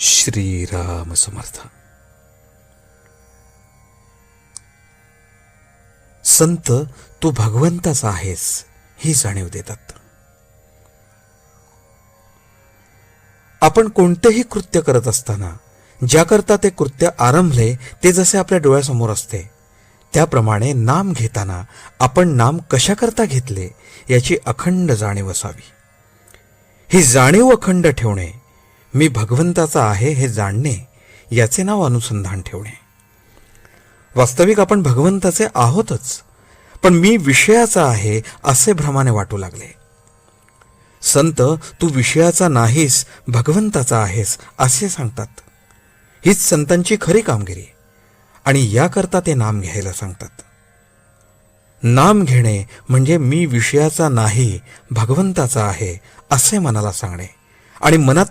श्रीराम समर्थ। संत तू भगवंताचा आहेस ही जाणीव देतात. आपण कोणतेही कृत्य करत असताना ज्याकरता ते कृत्य आरंभले ते जसे आपल्या डोळ्यासमोर असते त्याप्रमाणे नाम घेताना आपण नाम कशाकरता घेतले याची अखंड जाणीव असावी. ही जाणीव अखंड ठेवणे मी भगवंताचा आहे हे जाणणे याचे नाव अनुसंधान ठेवणे. वास्तविक आपण भगवंताचे आहोतच पण मी विषयाचा आहे असे भ्रमाने वाटू लागले. संत तू विषयाचा नाहीस भगवंताचा आहेस असे सांगतात. हीच संतांची खरी कामगिरी आणि याकरता ते नाम घ्यायला सांगतात. नाम घेणे म्हणजे मी विषयाचा नाही भगवंताचा आहे असे मनाला सांगणे आणि मनात